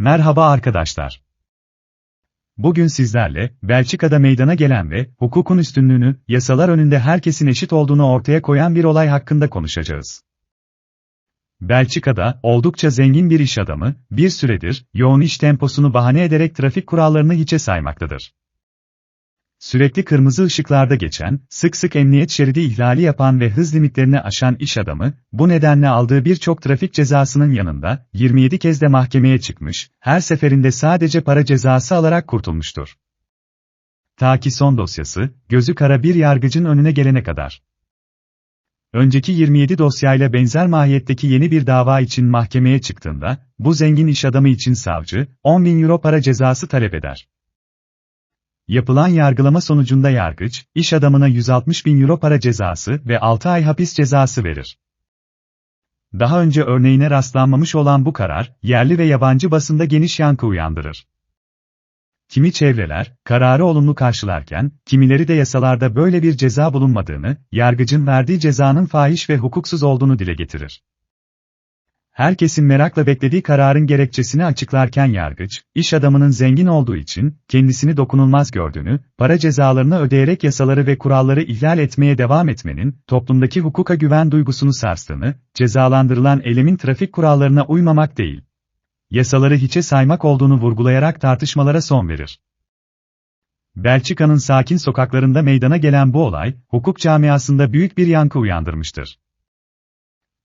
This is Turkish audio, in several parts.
Merhaba arkadaşlar. Bugün sizlerle, Belçika'da meydana gelen ve hukukun üstünlüğünü, yasalar önünde herkesin eşit olduğunu ortaya koyan bir olay hakkında konuşacağız. Belçika'da, oldukça zengin bir iş adamı, bir süredir, yoğun iş temposunu bahane ederek trafik kurallarını hiçe saymaktadır. Sürekli kırmızı ışıklarda geçen, sık sık emniyet şeridi ihlali yapan ve hız limitlerini aşan iş adamı, bu nedenle aldığı birçok trafik cezasının yanında, 27 kez de mahkemeye çıkmış, her seferinde sadece para cezası alarak kurtulmuştur. Ta ki son dosyası, gözü kara bir yargıcın önüne gelene kadar. Önceki 27 dosyayla benzer mahiyetteki yeni bir dava için mahkemeye çıktığında, bu zengin iş adamı için savcı, 10 bin euro para cezası talep eder. Yapılan yargılama sonucunda yargıç, iş adamına 160 bin euro para cezası ve 6 ay hapis cezası verir. Daha önce örneğine rastlanmamış olan bu karar, yerli ve yabancı basında geniş yankı uyandırır. Kimi çevreler, kararı olumlu karşılarken, kimileri de yasalarda böyle bir ceza bulunmadığını, yargıcın verdiği cezanın fahiş ve hukuksuz olduğunu dile getirir. Herkesin merakla beklediği kararın gerekçesini açıklarken yargıç, iş adamının zengin olduğu için, kendisini dokunulmaz gördüğünü, para cezalarını ödeyerek yasaları ve kuralları ihlal etmeye devam etmenin, toplumdaki hukuka güven duygusunu sarstığını, cezalandırılan eylemin trafik kurallarına uymamak değil, yasaları hiçe saymak olduğunu vurgulayarak tartışmalara son verir. Belçika'nın sakin sokaklarında meydana gelen bu olay, hukuk camiasında büyük bir yankı uyandırmıştır.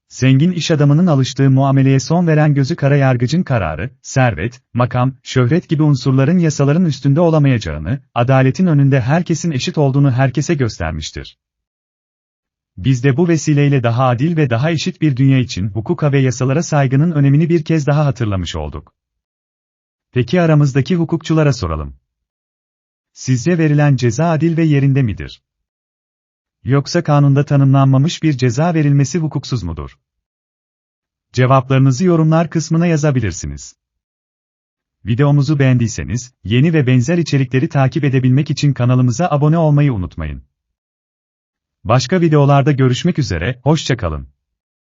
Zengin iş adamının alıştığı muameleye son veren gözü kara yargıcın kararı, servet, makam, şöhret gibi unsurların yasaların üstünde olamayacağını, adaletin önünde herkesin eşit olduğunu herkese göstermiştir. Biz de bu vesileyle daha adil ve daha eşit bir dünya için hukuka ve yasalara saygının önemini bir kez daha hatırlamış olduk. Peki aramızdaki hukukçulara soralım. Sizce verilen ceza adil ve yerinde midir? Yoksa kanunda tanımlanmamış bir ceza verilmesi hukuksuz mudur? Cevaplarınızı yorumlar kısmına yazabilirsiniz. Videomuzu beğendiyseniz, yeni ve benzer içerikleri takip edebilmek için kanalımıza abone olmayı unutmayın. Başka videolarda görüşmek üzere, hoşçakalın.